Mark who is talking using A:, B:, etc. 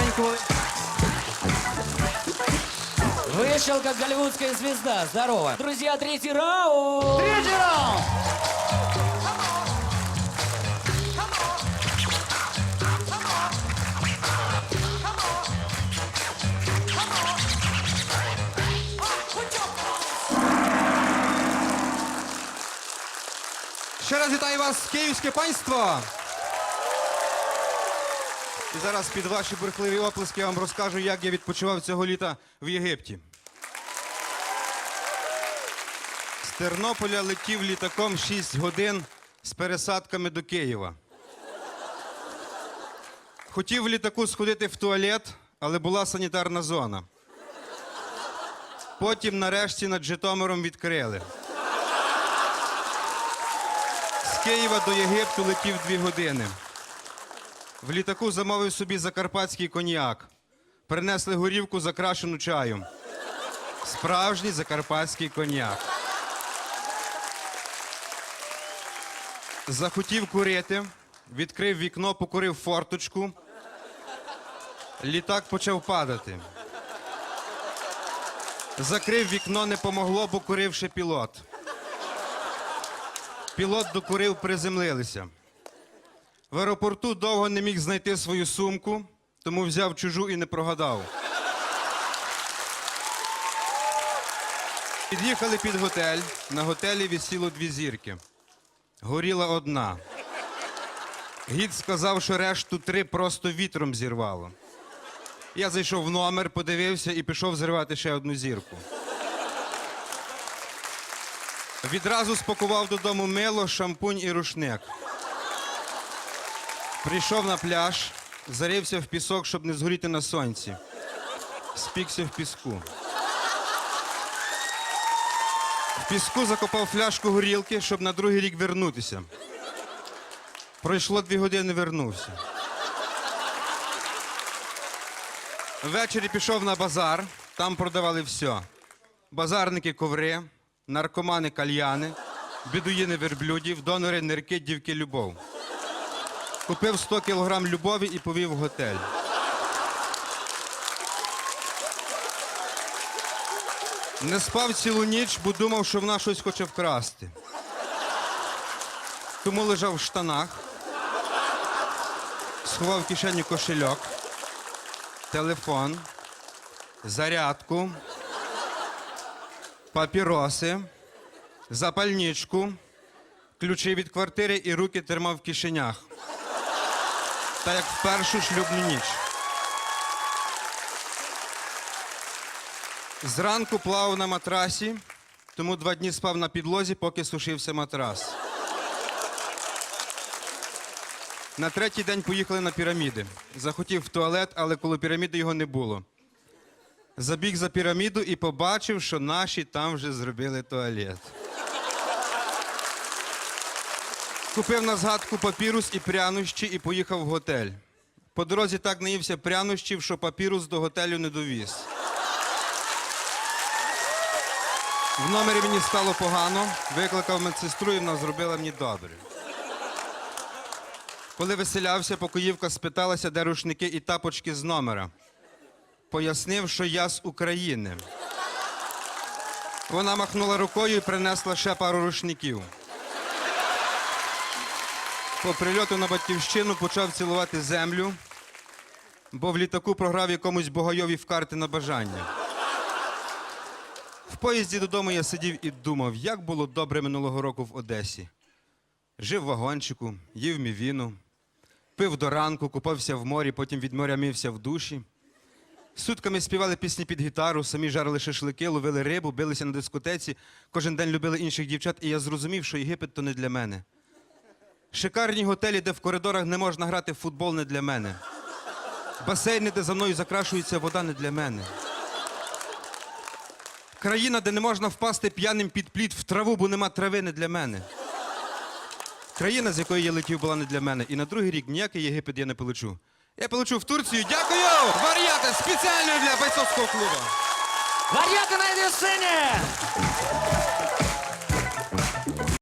A: Такой. Вышел как голливудская звезда. Здорово. Друзья, третий раунд.
B: Третій раунд!
C: Ще раз вітаю вас, київське панство! І зараз під ваші бурхливі оплески я вам розкажу, як я відпочивав цього літа в Єгипті. З Тернополя летів літаком 6 годин з пересадками до Києва. Хотів в літаку сходити в туалет, але була санітарна зона. Потім нарешті над Житомиром відкрили. З Києва до Єгипту летів дві години. В літаку замовив собі закарпатський коньяк. Принесли горівку закрашену чаєм. Справжній закарпатський коньяк. Захотів курити, відкрив вікно, покурив форточку. Літак почав падати. Закрив вікно, не помогло, бо курив ще пілот. Пілот докурив, приземлилися. В аеропорту довго не міг знайти свою сумку, тому взяв чужу і не прогадав. Під'їхали під готель. На готелі висіло дві зірки. Горіла одна. Гід сказав, що решту три просто вітром зірвало. Я зайшов в номер, подивився і пішов зривати ще одну зірку. Відразу спакував додому мило, шампунь і рушник. Прийшов на пляж, зарився в пісок, щоб не згоріти на сонці. Спікся в піску. В піску закопав фляжку горілки, щоб на другий рік вернутися. Пройшло дві години, вернувся. Ввечері пішов на базар, там продавали все. Базарники коври, наркомани кальяни, бідуїни верблюдів, донори нирки, дівки любов. Купив 100 кілограм любові і повів в готель. Не спав цілу ніч, бо думав, що вона щось хоче вкрасти. Тому лежав в штанах, сховав в кишеню кошельок, телефон, зарядку, папіроси, запальничку, ключі від квартири і руки тримав в кишенях. Та як в першу шлюбну ніч. Зранку плавав на матрасі, тому два дні спав на підлозі, поки сушився матрас. На третій день поїхали на піраміди. Захотів в туалет, але коло піраміди його не було. Забіг за піраміду і побачив, що наші там вже зробили туалет. Купив на згадку папірус і прянощі і поїхав в готель. По дорозі так наївся прянощів, що папірус до готелю не довіз. В номері мені стало погано, викликав медсестру і вона зробила мені добре. Коли веселявся, покоївка спиталася, де рушники і тапочки з номера. Пояснив, що я з України. Вона махнула рукою і принесла ще пару рушників. По прильоту на батьківщину почав цілувати землю, бо в літаку програв якомусь богайові в карти на бажання. В поїзді додому я сидів і думав, як було добре минулого року в Одесі. Жив в вагончику, їв мівіну, пив до ранку, купався в морі, потім від моря мився в душі. Сутками співали пісні під гітару, самі жарили шашлики, ловили рибу, билися на дискотеці, кожен день любили інших дівчат, і я зрозумів, що Єгипет то не для мене. Шикарні готелі, де в коридорах не можна грати в футбол, не для мене. Басейни, де за мною закрашується вода, не для мене. Країна, де не можна впасти п'яним під плід в траву, бо нема трави, не для мене. Країна, з якої я летів, була не для мене. І на другий рік ніякий Єгипет я не полечу. Я полечу в Турцію. Дякую! Варіати спеціально для бойцовського клубу.
A: Варьяты на сцене!